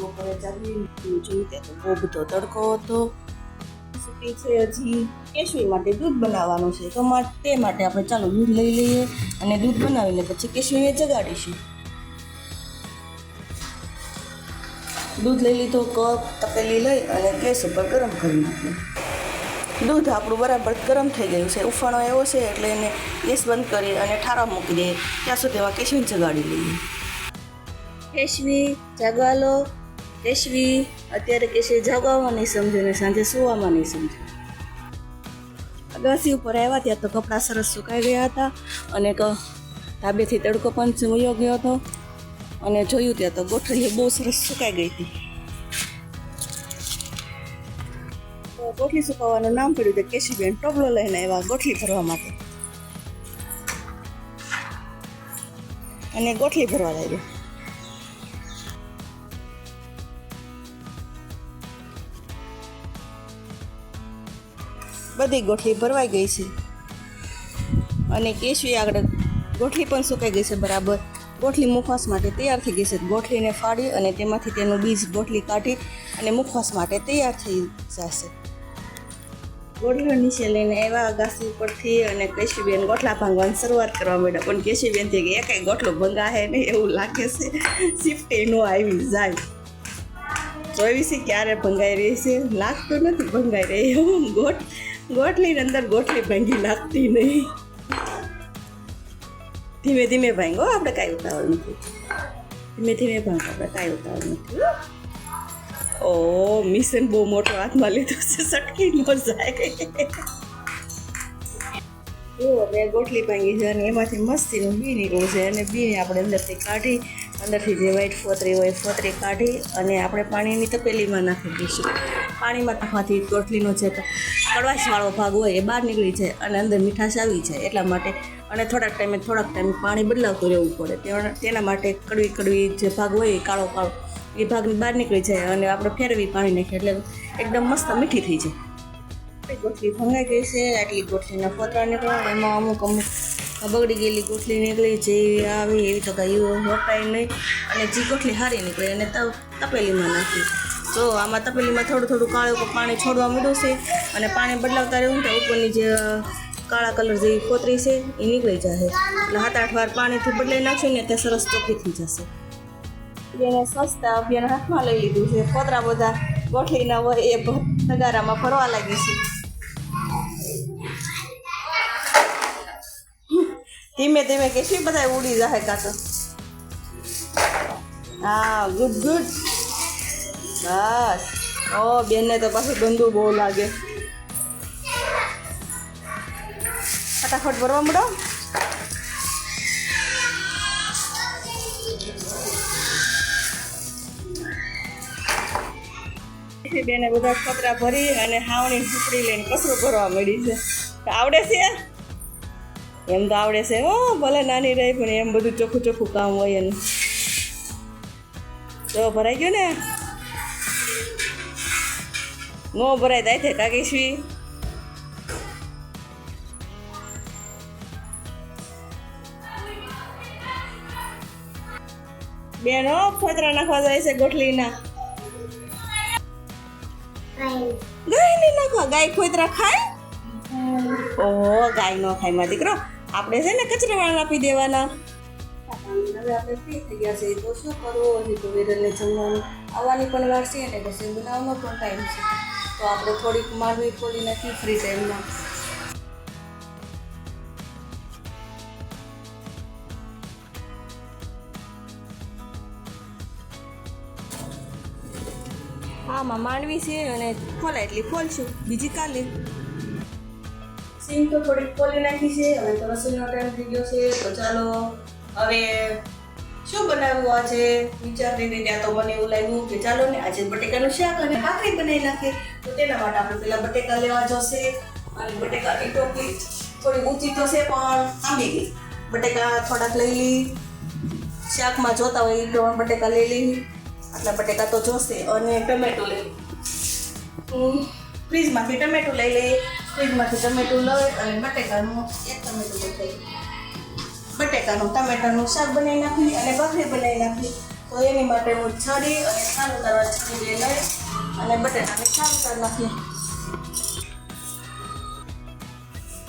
બપોરે જાગી જોયું ત્યાં બહુ બધો તડકો હતો. સુકી છે હજી કેશવી માટે દૂધ બનાવવાનું છે. તો તે માટે આપણે ચાલો દૂધ લઈ લઈએ અને દૂધ બનાવીને પછી કેશવીને જગાડીશું. દૂધ લઈ લીધો, કપ તપેલી લઈ અને ગેસ ઉપર ગરમ કરી નાખ્યું. દૂધ આપણું બરાબર ગરમ થઈ ગયું છે. ઉફાણો એવો છે એટલે એને ગેસ બંધ કરી અને ઠારા મૂકી દઈએ. ત્યાં સુધીમાં કેશવીને જગાડી લઈએ. કેશવી, જાગવા લો. કેશવી અત્યારે કેશવી જગાવવા નહીં સમજે ને સાંજે સુવામાં નહીં સમજે અગાસી ઉપર આવ્યા ત્યાં તો કપડાં સરસ સુકાઈ ગયા હતા અને ધાબેથી તડકો પણ જોયો ગયો હતો. અને જોયું ત્યાં તો ગોઠલીઓ બહુ સરસ સુકાઈ ગઈ હતી. તો ગોઠલી સુકાવવાનું નામ પડ્યું કે કેશીબેન ટોપલો લઈને આવ્યા ગોઠલી ભરવા માટે. અને ગોઠલી ભરવા લાગ્યા. બધી ગોઠલી ભરવાઈ ગઈ છે. અને કેશવી આગળ ગોઠલી પણ સુકાઈ ગઈ છે બરાબર. ગોઠલી મુખવાસ માટે તૈયાર થઈ ગઈ છે. ગોઠલીને ફાડી અને તેમાંથી તેનું બીજ ગોઠલી કાઢી અને મુખવાસ માટે તૈયાર થઈ જશે. ગોઠલીઓ નીચે લઈને એવા અગાસી ઉપરથી અને કેશીબેન ગોઠલા ભાંગવાની શરૂઆત કરવા માંડ્યા. પણ કેશીબેન થઈ કે એકાઈ ગોઠલો ભંગાહે નહીં એવું લાગે છે. શિફ્ટ નો આવી જાય. ચોવીસી ક્યારે ભંગાઈ રહી છે? લાગતું નથી ભંગાઈ રહી. એવું ગોઠ ગોઠલીની અંદર ગોઠલી ભાંગી લાગતી નહીં. ધીમે ધીમે ભાંગો, આપણે કાંઈ ઉતાવળ નથી. ધીમે ધીમે ભાંગો, આપણે કાંઈ ઉતાવળ નથી. ઓ, મિશન બહુ મોટો હાથમાં લીધો છે, સટકી ન જાય. જો હવે ગોઠલી ભાંગી છે અને એમાંથી મસ્તીનું બી નીકળ્યું છે અને બીને આપણે અંદરથી કાઢી, અંદરથી જે વ્હાઈટ ફોતરી હોય ફોતરી કાઢી અને આપણે પાણીની તપેલીમાં નાખી દઈશું. પાણીમાં નાખવાથી ગોઠલીનો જે કડવાશવાળો ભાગ હોય એ બહાર નીકળી જાય અને અંદર મીઠાશ આવી જાય એટલા માટે. અને થોડાક ટાઈમે થોડાક ટાઈમે પાણી બદલાવતું રહેવું પડે. તેના- માટે કડવી કડવી જે ભાગ હોય એ કાળો કાળો, એ ભાગની બહાર નીકળી જાય અને આપણે ફેરવી પાણી નાખીએ એટલે એકદમ મસ્ત મીઠી થઈ જાય. આપણી ગોઠલી ભંગાઈ ગઈ છે, આટલી ગોઠલીના ફોતરા નીકળ્યા એમાં અમુક અમુક બગડી ગયેલી ગોઠલી નીકળી જેવી આવી, એવી તો કાંઈ વપરાય નહીં. અને જે ગોઠલી સારી નીકળી, એને તપ તપેલીમાં નાખી. જો આમાં તપેલીમાં થોડું થોડું કાળું પાણી છોડવા માંડ્યું છે અને પાણી બદલાવતા રહેવું તો ઉપરની જે કાળા કલર જેવી કોતરી છે એ નીકળી જશે એટલે સાત આઠ વાર પાણીથી બદલાઈ નાખ્યું ને તે સરસ ચોખ્ખી થઈ જશે. એને સસ્તા અભિયાન હાથમાં લઈ લીધું છે. કોતરા બધા ગોઠલીના હોય એ નગારામાં ફરવા લાગી છે. ધીમે ધીમે કે શું બધા ઉડી જાય કાં તો? હા, ગુડ ગુડ. બસ. ઓ, બેનને તો પાછું ગંદુ બહુ લાગે. ફટાફટ ભરવા મળો બેને બધા કપડા ભરી અને હાવણી સુકડી લઈને કચરું ભરવા મળી છે. આવડે છે? એમ તો આવડે છે. હો ભલે નાની રહી, પણ એમ બધું ચોખ્ખું ચોખ્ખું કામ હોય એનું. તો ભરાઈ ગયું ને? નો ભરાય થાય છે કાકેશવી બેન, ફોતરા નાખવા જાય છે ગોઠલીના. ગાય નહીં નાખવા, ગાય ખોતરા ખાય? ઓહો, ગાય નો ખાયમાં દીકરો. આપણે છે ને કચરાવાળા આપી દેવાના. છે તો શું કરવું? હજી તો વેરલને જમવાનું. આવવાની પણ વાર છે ને પછી બનાવવાનો પણ ટાઈમ છે. તો આપણે થોડીક માંડવી ખોલી નાખી ફ્રી ટાઈમમાં આમાં માંડવી છે અને ખોલાય એટલી ખોલશું. બીજી કાલે. સિંગ તો થોડીક ખોલી નાખી છે હવે તો રસોઈનો ટાઈમ થઈ ગયો છે તો ચાલો હવે શું બનાવવું આજે? વિચારતી હતી ત્યાં તો મને એવું લાગ્યું કે ચાલો ને આજે બટેકાનું શાક અને ભાખરી બનાવી નાખીએ. તો તેના માટે આપણે પેલા બટેકા લેવા જશે. અને બટેકાની ટોપી થોડી ઊંચી તો છે, પણ આંબી ગઈ બટેકા થોડાક લઈ લઈ. શાકમાં જોતા હોય એ પ્રમાણે બટેકા લઈ લઈ. આટલા બટેકા તો જોશે. અને ટમેટો લઈ હું ફ્રીજમાંથી ટમેટું લઈ લઈ. ફ્રીજમાંથી ટમેટું લઈ અને બટેકાનું એક ટમેટું લઈ. બટેકાનું ટમેટાનું શાક બનાવી નાખી અને ભાખરી બનાવી નાખી તો એની માટે હું છરી અને છાલ ઉતારવા છરી લઈ અને બટેટાને છાલ ઉતારી નાખીએ.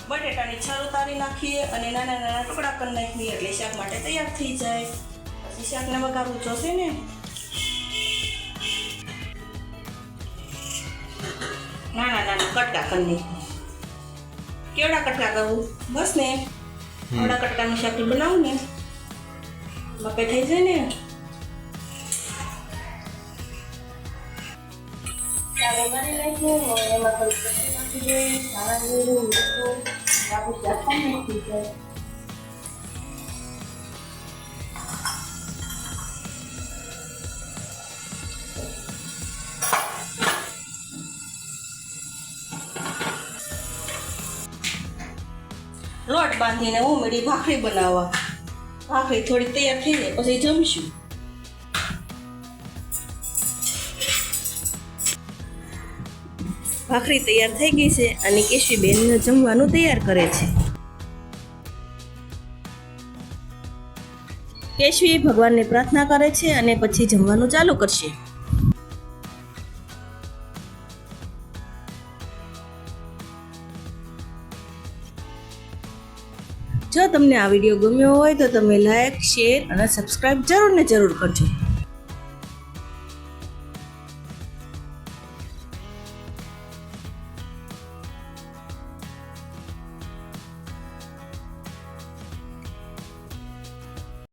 બટેટાની છાલ ઉતારી નાખીએ અને નાના નાના ટુકડા કરી નાખીએ એટલે શાક માટે તૈયાર થઈ જાય. પછી શાકને વઘારવું જોશે ને. નાના નાના કટકા કરી નાખીએ. કેવડા કટકા કરવું? બસ ને. કેવડા કટકાનું શાક બનાવું ને બપે થઈ જાય ને. નાખ્યું એમાં થોડી નાખી જોઈએ. ધાણા જીરું મીઠું આપણું શાક પણ જાય. લોટ બાંધીને ઉમેરી, ભાખરી બનાવવા. ભાખરી થોડી તૈયાર થઈ જાય, પછી જમશું. ભાખરી તૈયાર થઈ ગઈ છે અને કેશવી બેન જમવાનું તૈયાર કરે છે. કેશવી ભગવાનને પ્રાર્થના કરે છે અને પછી જમવાનું ચાલુ કરશે. જો તમને આ વીડિયો ગમ્યો હોય તો તમે લાઈક શેર અને સબસ્ક્રાઈબ જરૂર ને જરૂર કરજો.